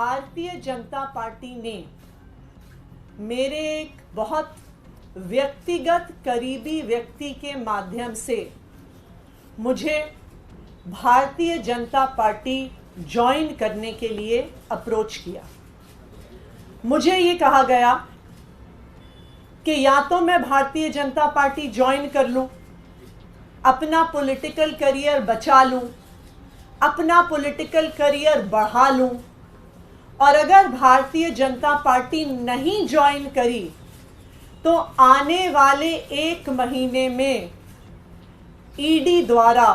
Bharatiya Janata party ने मेरे एक बहुत व्यक्तिगत करीबी व्यक्ति के माध्यम से मुझे भारतीय जनता पार्टी ज्वाइन करने के लिए अप्रोच किया। मुझे ये कहा गया कि या तो मैं भारतीय जनता पार्टी ज्वाइन कर लूँ, अपना पॉलिटिकल करियर बचा लूँ, अपना पॉलिटिकल करियर बढ़ा लूँ और अगर भारतीय जनता पार्टी नहीं ज्वाइन करी तो आने वाले एक महीने में ईडी द्वारा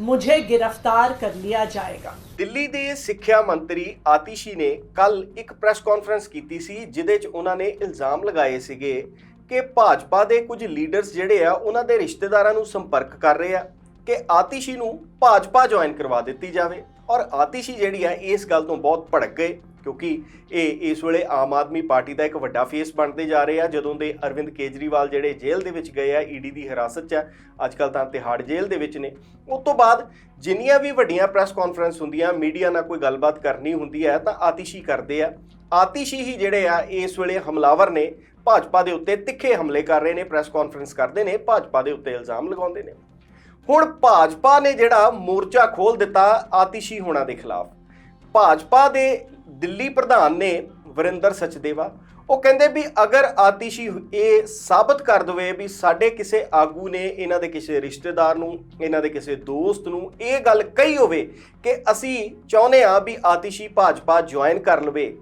मुझे गिरफ्तार कर लिया जाएगा ਦਿੱਲੀ ਦੇ ਸਿੱਖਿਆ ਮੰਤਰੀ ਆਤਿਸ਼ੀ ਨੇ ਕੱਲ ਇੱਕ ਪ੍ਰੈਸ ਕਾਨਫਰੰਸ ਕੀਤੀ ਸੀ ਜਿਦੇ 'ਚ ਉਹਨਾਂ ਨੇ ਇਲਜ਼ਾਮ ਲਗਾਏ ਸੀਗੇ ਕਿ ਭਾਜਪਾ ਦੇ ਕੁਝ ਲੀਡਰਸ ਜਿਹੜੇ ਆ ਉਹਨਾਂ ਦੇ ਰਿਸ਼ਤੇਦਾਰਾਂ ਨੂੰ ਸੰਪਰਕ ਕਰ ਰਹੇ ਆ ਕਿ ਆਤਿਸ਼ੀ ਨੂੰ ਭਾਜਪਾ ਜੁਆਇਨ ਕਰਵਾ ਦਿੱਤੀ ਜਾਵੇ ਔਰ ਆਤਿਸ਼ੀ ਜਿਹੜੀ ਆ ਇਸ ਗੱਲ ਤੋਂ ਬਹੁਤ ਭੜਕ ਗਏ ਕਿਉਂਕਿ ਇਹ ਇਸ ਵੇਲੇ ਆਮ ਆਦਮੀ ਪਾਰਟੀ ਦਾ ਇੱਕ ਵੱਡਾ ਫੇਸ ਬਣਦੇ ਜਾ ਰਹੇ ਆ। ਜਦੋਂ ਦੇ ਅਰਵਿੰਦ ਕੇਜਰੀਵਾਲ ਜਿਹੜੇ ਜੇਲ੍ਹ ਦੇ ਵਿੱਚ ਗਏ ਆ ਈਡੀ ਦੀ ਹਿਰਾਸਤ 'ਚ ਆ ਅੱਜਕੱਲ ਤਾਂ ਤਿਹਾੜ ਜੇਲ੍ਹ ਦੇ ਵਿੱਚ ਨੇ। ਉਸ ਤੋਂ ਬਾਅਦ ਜਿੰਨੀਆਂ ਵੀ ਵੱਡੀਆਂ ਪ੍ਰੈਸ ਕਾਨਫਰੰਸ ਹੁੰਦੀਆਂ ਮੀਡੀਆ ਨਾਲ ਕੋਈ ਗੱਲਬਾਤ ਕਰਨੀ ਹੁੰਦੀ ਹੈ, ਤਾਂ ਆਤਿਸ਼ੀ ਕਰਦੇ ਆ। ਆਤਿਸ਼ੀ ਹੀ ਜਿਹੜੇ ਆ, ਇਸ ਵੇਲੇ ਹਮਲਾਵਰ ਨੇ, ਭਾਜਪਾ ਦੇ ਉੱਤੇ ਤਿੱਖੇ ਹਮਲੇ ਕਰ ਰਹੇ ਨੇ ਪ੍ਰੈਸ ਕਾਨਫਰੰਸ ਕਰਦੇ ਨੇ, ਭਾਜਪਾ ਦੇ ਉੱਤੇ ਇਲਜ਼ਾਮ ਲਗਾਉਂਦੇ ਨੇ। ਹੁਣ ਭਾਜਪਾ ਨੇ ਜਿਹੜਾ ਮੋਰਚਾ ਖੋਲ ਦਿੱਤਾ, ਆਤਿਸ਼ੀ ਹੋਣਾ ਦੇ ਖਿਲਾਫ। ਭਾਜਪਾ ਦੇ ਦਿੱਲੀ ਪ੍ਰਧਾਨ ਨੇ ਵਰਿੰਦਰ ਸਚਦੇਵਾ, ਉਹ ਕਹਿੰਦੇ ਵੀ ਅਗਰ ਆਤਿਸ਼ੀ ਇਹ ਸਾਬਤ ਕਰ ਦਵੇ ਵੀ ਸਾਡੇ ਕਿਸੇ ਆਗੂ ਨੇ, ਇਹਨਾਂ ਦੇ ਕਿਸੇ ਰਿਸ਼ਤੇਦਾਰ ਨੂੰ, ਇਹਨਾਂ ਦੇ ਕਿਸੇ ਦੋਸਤ ਨੂੰ ਇਹ ਗੱਲ ਕਹੀ ਹੋਵੇ ਕਿ ਅਸੀਂ ਚਾਹੁੰਦੇ ਆ ਵੀ ਆਤਿਸ਼ੀ ਭਾਜਪਾ ਜੁਆਇਨ ਕਰ ਲਵੇ,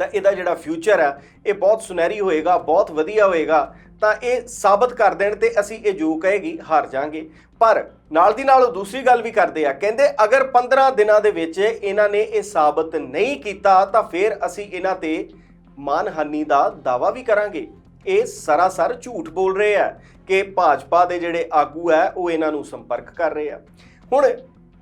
ਤਾਂ ਇਹਦਾ ਜਿਹੜਾ ਫਿਊਚਰ ਹੈ, ਇਹ ਬਹੁਤ ਸੁਨਹਿਰੀ ਹੋਏਗਾ, ਬਹੁਤ ਵਧੀਆ ਹੋਏਗਾ, ਤਾਂ ਇਹ ਸਾਬਤ ਕਰ ਦੇਣ ਤੇ ਅਸੀਂ ਇਹ ਜੋ ਕਹੇਗੀ, ਹਾਰ ਜਾਾਂਗੇ। ਪਰ ਨਾਲ ਦੀ ਨਾਲ ਉਹ ਦੂਸਰੀ ਗੱਲ ਵੀ ਕਰਦੇ ਆ, ਕਹਿੰਦੇ ਅਗਰ 15 ਦਿਨਾਂ ਦੇ ਵਿੱਚ ਇਹਨਾਂ ਨੇ ਇਹ ਸਾਬਤ ਨਹੀਂ ਕੀਤਾ, ਤਾਂ ਫਿਰ ਅਸੀਂ ਇਹਨਾਂ ਤੇ ਮਾਨਹਾਨੀ ਦਾ ਦਾਵਾ ਵੀ ਕਰਾਂਗੇ। ਇਹ ਸਰਾਸਰ ਝੂਠ ਬੋਲ ਰਹੇ ਆ ਕਿ ਭਾਜਪਾ ਦੇ ਜਿਹੜੇ ਆਗੂ ਆ, ਉਹ ਇਹਨਾਂ ਨੂੰ ਸੰਪਰਕ ਕਰ ਰਹੇ ਆ। ਹੁਣ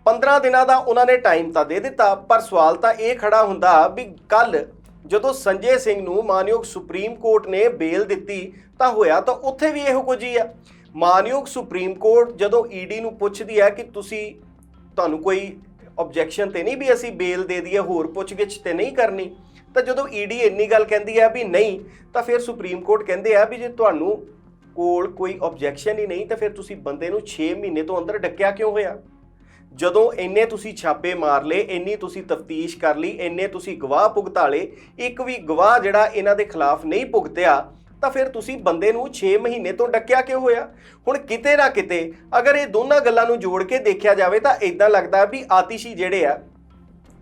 15 ਦਿਨਾਂ ਦਾ ਉਹਨਾਂ ਨੇ ਟਾਈਮ ਤਾਂ ਦੇ ਦਿੱਤਾ, ਪਰ ਸਵਾਲ ਤਾਂ ਇਹ ਖੜਾ ਹੁੰਦਾ ਵੀ ਕੱਲ ਜਦੋਂ ਸੰਜੇ ਸਿੰਘ ਨੂੰ ਮਾਨਯੋਗ ਸੁਪਰੀਮ ਕੋਰਟ ਨੇ ਬੇਲ ਦਿੱਤੀ ਤਾਂ ਹੋਇਆ ਤਾਂ ਉੱਥੇ ਵੀ ਇਹੋ ਕੁਝ ਹੀ ਆ। ਮਾਨਯੋਗ ਸੁਪਰੀਮ ਕੋਰਟ ਜਦੋਂ ਈਡੀ ਨੂੰ ਪੁੱਛਦੀ ਹੈ ਕਿ ਤੁਸੀਂ, ਤੁਹਾਨੂੰ ਕੋਈ ਆਬਜੈਕਸ਼ਨ ਤੇ ਨਹੀਂ ਵੀ ਅਸੀਂ ਬੇਲ ਦੇ ਦਈਏ, ਹੋਰ ਪੁੱਛਗਿੱਛ ਤੇ ਨਹੀਂ ਕਰਨੀ, ਤਾਂ ਜਦੋਂ ਈਡੀ ਇੰਨੀ ਗੱਲ ਕਹਿੰਦੀ ਹੈ ਵੀ ਨਹੀਂ, ਤਾਂ ਫਿਰ ਸੁਪਰੀਮ ਕੋਰਟ ਕਹਿੰਦੇ ਆ ਵੀ ਜੇ ਤੁਹਾਨੂੰ ਕੋਲ ਕੋਈ ਆਬਜੈਕਸ਼ਨ ਹੀ ਨਹੀਂ, ਤਾਂ ਫਿਰ ਤੁਸੀਂ ਬੰਦੇ ਨੂੰ 6 ਮਹੀਨੇ ਤੋਂ ਅੰਦਰ ਡੱਕਿਆ ਕਿਉਂ ਹੋਇਆ? ਜਦੋਂ ਇੰਨੇ ਤੁਸੀਂ ਛਾਪੇ ਮਾਰ ਲਏ, ਇੰਨੀ ਤੁਸੀਂ ਤਫਤੀਸ਼ ਕਰ ਲਈ, ਇੰਨੇ ਤੁਸੀਂ ਗਵਾਹ ਭੁਗਤਾ ਲਏ, ਇੱਕ ਵੀ ਗਵਾਹ ਜਿਹੜਾ ਇਹਨਾਂ ਦੇ ਖਿਲਾਫ ਨਹੀਂ ਭੁਗਤਿਆ ਤਾਂ ਫਿਰ ਤੁਸੀਂ ਬੰਦੇ ਨੂੰ 6 ਮਹੀਨੇ ਤੋਂ ਡੱਕਿਆ ਕਿਉਂ ਹੋਇਆ? ਹੁਣ ਕਿਤੇ ਨਾ ਕਿਤੇ ਅਗਰ ਇਹ ਦੋਨਾਂ ਗੱਲਾਂ ਨੂੰ ਜੋੜ ਕੇ ਦੇਖਿਆ ਜਾਵੇ ਤਾਂ ਇਦਾਂ ਲੱਗਦਾ ਵੀ ਆਤਿਸ਼ੀ ਜਿਹੜੇ ਆ,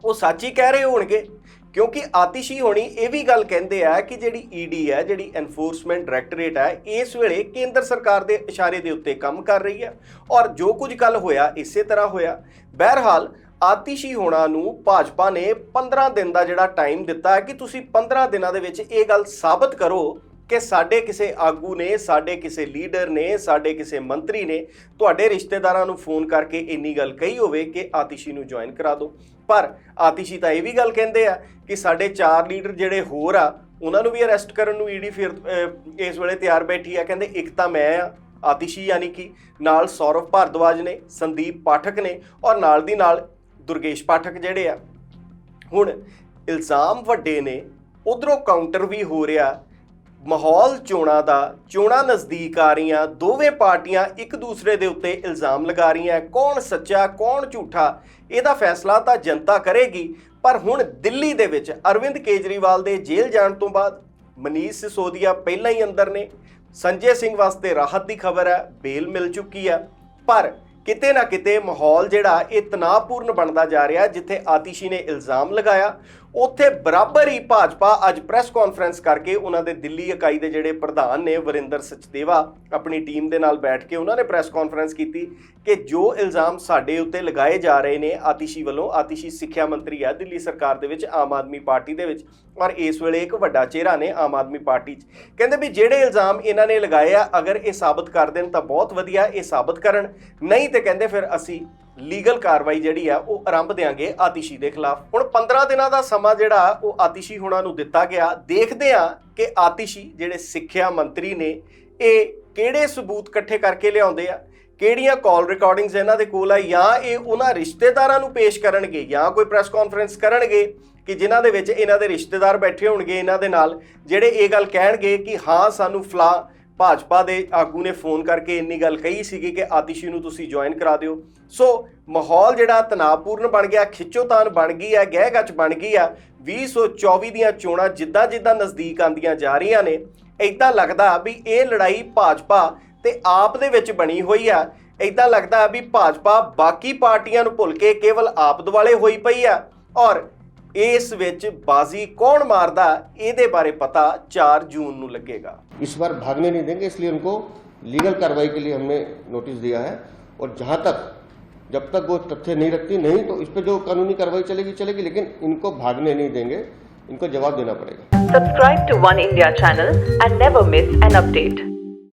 ਉਹ ਸੱਚ ਹੀ ਕਹਿ ਰਹੇ ਹੋਣਗੇ। ਕਿਉਂਕਿ ਆਤਿਸ਼ੀ ਹੋਣੀ ਇਹ ਵੀ ਗੱਲ ਕਹਿੰਦੇ ਆ ਕਿ ਜਿਹੜੀ ਈਡੀ ਹੈ ਜਿਹੜੀ ਐਨਫੋਰਸਮੈਂਟ ਡਾਇਰੈਕਟੋਰੇਟ ਹੈ ਇਸ ਵੇਲੇ ਕੇਂਦਰ ਸਰਕਾਰ ਦੇ ਇਸ਼ਾਰੇ ਦੇ ਉੱਤੇ ਕੰਮ ਕਰ ਰਹੀ ਹੈ ਔਰ ਜੋ ਕੁਝ ਕੱਲ ਹੋਇਆ, ਇਸੇ ਤਰ੍ਹਾਂ ਹੋਇਆ। ਬਹਰਹਾਲ ਆਤਿਸ਼ੀ ਹੋਣਾ ਨੂੰ ਭਾਜਪਾ ਨੇ 15 ਦਿਨ ਦਾ ਜਿਹੜਾ ਟਾਈਮ ਦਿੱਤਾ ਹੈ ਕਿ ਤੁਸੀਂ 15 ਦਿਨਾਂ ਦੇ ਵਿੱਚ ਇਹ ਗੱਲ ਸਾਬਤ ਕਰੋ ਕਿ ਸਾਡੇ ਕਿਸੇ ਆਗੂ ਨੇ, ਸਾਡੇ ਕਿਸੇ ਲੀਡਰ ਨੇ, ਸਾਡੇ ਕਿਸੇ ਮੰਤਰੀ ਨੇ ਤੁਹਾਡੇ ਰਿਸ਼ਤੇਦਾਰਾਂ ਨੂੰ ਫੋਨ ਕਰਕੇ ਇੰਨੀ ਗੱਲ ਕਹੀ ਹੋਵੇ ਕਿ ਆਤਿਸ਼ੀ ਨੂੰ ਜੁਆਇਨ ਕਰਾ ਦਿਓ। ਪਰ ਆਤਿਸ਼ੀ ਤਾਂ ਇਹ ਵੀ ਗੱਲ ਕਹਿੰਦੇ ਆ ਕਿ ਸਾਡੇ ਚਾਰ ਲੀਡਰ ਜਿਹੜੇ ਹੋਰ ਆ, ਉਹਨਾਂ ਨੂੰ ਵੀ ਅਰੈਸਟ ਕਰਨ ਨੂੰ ਈਡੀ ਫਿਰ ਇਸ ਵੇਲੇ ਤਿਆਰ ਬੈਠੀ ਆ। ਕਹਿੰਦੇ ਇੱਕ ਤਾਂ ਮੈਂ ਆ, ਆਤਿਸ਼ੀ ਯਾਨੀ ਕਿ, ਨਾਲ ਸੌਰਵ ਭਾਰਦਵਾਜ ਨੇ, ਸੰਦੀਪ ਪਾਠਕ ਨੇ ਔਰ ਨਾਲ ਦੀ ਨਾਲ ਦੁਰਗੇਸ਼ ਪਾਠਕ ਜਿਹੜੇ ਆ। ਹੁਣ ਇਲਜ਼ਾਮ ਵੱਡੇ ਨੇ, ਉਧਰੋਂ ਕਾਊਂਟਰ ਵੀ ਹੋ ਰਿਹਾ ਮਾਹੌਲ ਚੋਣਾਂ ਦਾ, ਚੋਣਾਂ ਨਜ਼ਦੀਕ ਆ ਰਹੀਆਂ, ਦੋਵੇਂ ਪਾਰਟੀਆਂ ਇੱਕ ਦੂਸਰੇ ਦੇ ਉੱਤੇ ਇਲਜ਼ਾਮ ਲਗਾ ਰਹੀਆਂ, ਕੌਣ ਸੱਚਾ, ਕੌਣ ਝੂਠਾ, ਇਹਦਾ ਫੈਸਲਾ ਤਾਂ ਜਨਤਾ ਕਰੇਗੀ, ਪਰ ਹੁਣ ਦਿੱਲੀ ਦੇ ਵਿੱਚ ਅਰਵਿੰਦ ਕੇਜਰੀਵਾਲ ਦੇ ਜੇਲ੍ਹ ਜਾਣ ਤੋਂ ਬਾਅਦ ਮਨੀਸ਼ ਸਿਸੋਦੀਆ ਪਹਿਲਾਂ ਹੀ ਅੰਦਰ ਨੇ, ਸੰਜੇ ਸਿੰਘ ਵਾਸਤੇ ਰਾਹਤ ਦੀ ਖਬਰ ਹੈ, ਬੇਲ ਮਿਲ ਚੁੱਕੀ ਹੈ, ਪਰ ਕਿਤੇ ਨਾ ਕਿਤੇ ਮਾਹੌਲ ਜਿਹੜਾ, ਇਹ ਤਣਾਅਪੂਰਨ ਬਣਦਾ ਜਾ ਰਿਹਾ, ਜਿੱਥੇ ਆਤਿਸ਼ੀ ਨੇ ਇਲਜ਼ਾਮ ਲਗਾਇਆ ਉੱਥੇ ਬਰਾਬਰ ਹੀ ਭਾਜਪਾ ਅੱਜ ਪ੍ਰੈਸ ਕਾਨਫਰੰਸ ਕਰਕੇ ਉਹਨਾਂ ਦੇ ਦਿੱਲੀ ਇਕਾਈ ਦੇ ਜਿਹੜੇ ਪ੍ਰਧਾਨ ਨੇ ਵਰਿੰਦਰ ਸਚਦੇਵਾ ਆਪਣੀ ਟੀਮ ਦੇ ਨਾਲ ਬੈਠ ਕੇ ਉਹਨਾਂ ਨੇ ਪ੍ਰੈਸ ਕਾਨਫਰੰਸ ਕੀਤੀ ਕਿ ਜੋ ਇਲਜ਼ਾਮ ਸਾਡੇ ਉੱਤੇ ਲਗਾਏ ਜਾ ਰਹੇ ਨੇ ਆਤਿਸ਼ੀ ਵੱਲੋਂ, ਆਤਿਸ਼ੀ ਸਿੱਖਿਆ ਮੰਤਰੀ ਹੈ ਦਿੱਲੀ ਸਰਕਾਰ ਦੇ ਵਿੱਚ, ਆਮ ਆਦਮੀ ਪਾਰਟੀ ਦੇ ਵਿੱਚ, ਔਰ ਇਸ ਵੇਲੇ ਇੱਕ ਵੱਡਾ ਚਿਹਰਾ ਨੇ ਆਮ ਆਦਮੀ ਪਾਰਟੀ 'ਚ। ਕਹਿੰਦੇ ਵੀ ਜਿਹੜੇ ਇਲਜ਼ਾਮ ਇਹਨਾਂ ਨੇ ਲਗਾਏ ਆ, ਅਗਰ ਇਹ ਸਾਬਤ ਕਰ ਦੇਣ ਤਾਂ ਬਹੁਤ ਵਧੀਆ, ਇਹ ਸਾਬਤ ਕਰਨ। ਨਹੀਂ ਤੇ ਕਹਿੰਦੇ ਫਿਰ ਅਸੀਂ ਲੀਗਲ ਕਾਰਵਾਈ ਜਿਹੜੀ ਆ, ਉਹ ਆਰੰਭ ਦੇਾਂਗੇ ਆਤਿਸ਼ੀ ਦੇ ਖਿਲਾਫ। ਹੁਣ 15 ਦਿਨਾਂ ਦਾ ਸਮਾਂ ਜਿਹੜਾ, ਉਹ ਆਤਿਸ਼ੀ ਹੋਣਾ ਨੂੰ ਦਿੱਤਾ ਗਿਆ। ਦੇਖਦੇ ਆ ਕਿ ਆਤਿਸ਼ੀ ਜਿਹੜੇ ਸਿੱਖਿਆ ਮੰਤਰੀ ਨੇ, ਇਹ ਕਿਹੜੇ ਸਬੂਤ ਇਕੱਠੇ ਕਰਕੇ ਲਿਆਉਂਦੇ ਆ? ਕਿਹੜੀਆਂ ਕਾਲ ਰਿਕਾਰਡਿੰਗਸ ਇਹਨਾਂ ਦੇ ਕੋਲ ਆ, ਜਾਂ ਇਹ ਉਹਨਾਂ ਰਿਸ਼ਤੇਦਾਰਾਂ ਨੂੰ ਪੇਸ਼ ਕਰਨਗੇ, ਜਾਂ ਕੋਈ ਪ੍ਰੈਸ ਕਾਨਫਰੰਸ ਕਰਨਗੇ ਕਿ ਜਿਨ੍ਹਾਂ ਦੇ ਵਿੱਚ ਇਹਨਾਂ ਦੇ ਰਿਸ਼ਤੇਦਾਰ ਬੈਠੇ ਹੋਣਗੇ, ਇਹਨਾਂ ਦੇ ਨਾਲ, ਜਿਹੜੇ ਇਹ ਗੱਲ ਕਹਿਣਗੇ ਕਿ ਹਾਂ, ਸਾਨੂੰ ਫਲਾ ਭਾਜਪਾ ਦੇ ਆਗੂ ਨੇ ਫੋਨ ਕਰਕੇ ਇੰਨੀ ਗੱਲ ਕਹੀ ਸੀਗੀ ਕਿ ਆਤਿਸ਼ੀ ਨੂੰ ਤੁਸੀਂ ਜੁਆਇਨ ਕਰਾ ਦਿਓ। ਸੋ ਮਾਹੌਲ ਜਿਹੜਾ ਤਣਾਅਪੂਰਨ ਬਣ ਗਿਆ ਖਿੱਚੋਤਾਨ ਬਣ ਗਈ ਹੈ ਗਹਿ ਬਣ ਗਈ ਆ 2024 ਦੀਆਂ ਚੋਣਾਂ ਜਿੱਦਾਂ ਜਿੱਦਾਂ ਨਜ਼ਦੀਕ ਆਂਦੀਆਂ ਜਾ ਰਹੀਆਂ ਨੇ ਇਦਾਂ ਲੱਗਦਾ ਵੀ ਇਹ ਲੜਾਈ ਭਾਜਪਾ ਤੇ ਆਪ ਦੇ ਵਿੱਚ ਬਣੀ ਹੋਈ ਆ ਇਦਾਂ ਲੱਗਦਾ ਵੀ ਭਾਜਪਾ ਬਾਕੀ ਪਾਰਟੀਆਂ ਨੂੰ ਭੁੱਲ ਕੇ ਕੇਵਲ ਆਪ ਦੁਆਲੇ ਹੋਈ ਪਈ ਆ ਔਰ ਇਸ ਵਿੱਚ ਬਾਜ਼ੀ ਕੌਣ ਮਾਰਦਾ ਇਹਦੇ ਬਾਰੇ ਪਤਾ 4 ਜੂਨ ਨੂੰ ਲੱਗੇਗਾ इस बार भागने नहीं देंगे इसलिए उनको लीगल कार्रवाई के लिए हमने नोटिस दिया है और जहां तक जब तक वो तथ्य नहीं रखती नहीं तो इस पर जो कानूनी कार्रवाई चलेगी चलेगी लेकिन इनको भागने नहीं देंगे इनको जवाब देना पड़ेगा Subscribe to One India channel and never miss an update.